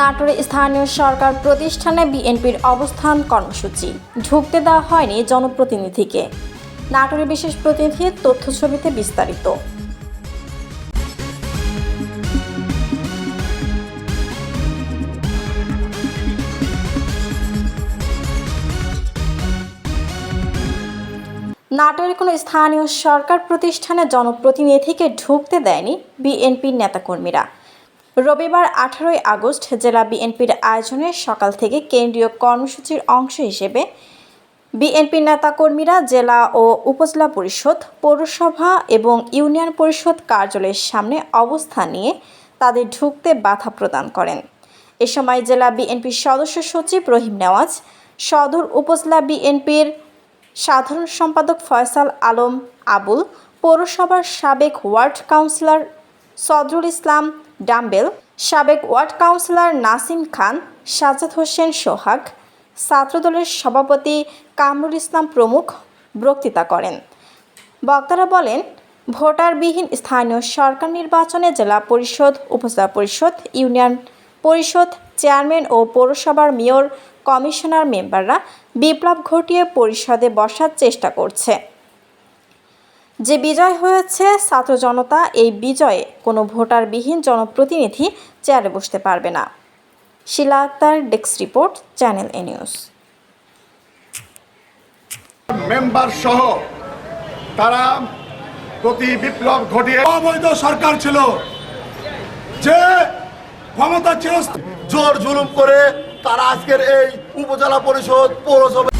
নাটোরে স্থানীয় সরকার প্রতিষ্ঠানে বিএনপির অবস্থান কর্মসূচি। ঢুকতে দেওয়া হয়নি জনপ্রতিনিধিকে। নাটোরের বিশেষ প্রতিনিধির তথ্য ছবিতে বিস্তারিত। নাটোরের কোনো স্থানীয় সরকার প্রতিষ্ঠানে জনপ্রতিনিধিকে ঢুকতে দেয়নি বিএনপির নেতাকর্মীরা। রবিবার আঠারোই আগস্ট জেলা বিএনপির আয়োজনে সকাল থেকে কেন্দ্রীয় কর্মসূচির অংশ হিসেবে বিএনপি নেতাকর্মীরা জেলা ও উপজেলা পরিষদ, পৌরসভা এবং ইউনিয়ন পরিষদ কার্যালয়ের সামনে অবস্থান নিয়ে তাদের ঢুকতে বাধা প্রদান করেন। এ সময় জেলা বিএনপির সদস্য সচিব রহিম নেওয়াজ, সদর উপজেলা বিএনপির সাধারণ সম্পাদক ফয়সাল আলম আবুল, পৌরসভার সাবেক ওয়ার্ড কাউন্সিলর সদরুল ইসলাম ডাম্বেল, সাবেক ওয়ার্ড কাউন্সিলর নাসিম খান সাজাদ হোসেন সোহাগ, ছাত্রদলের সভাপতি কামরুল ইসলাম প্রমুখ বক্তৃতা করেন। বক্তারা বলেন, ভোটারবিহীন স্থানীয় সরকার নির্বাচনে জেলা পরিষদ, উপজেলা পরিষদ, ইউনিয়ন পরিষদ, চেয়ারম্যান ও পৌরসভার মেয়র, কমিশনার মেম্বাররা বিপ্লব ঘটিয়ে পরিষদে বসার চেষ্টা করছে। যে বিজয় হয়েছে, ছাত্র জনতা এই বিজয়ে কোনো ভোটারবিহীন জনপ্রতিনিধি চেয়ারে বসতে পারবে না। Shila Akter, desk report, channel A news. Member সহ তারা প্রতি বিপ্লব ঘটিয়ে অবৈধ সরকার ছিল। যে ক্ষমতা ছিল, জোর জুলুম করে তারা আজকের এই উপজেলা পরিষদ পৌরসভা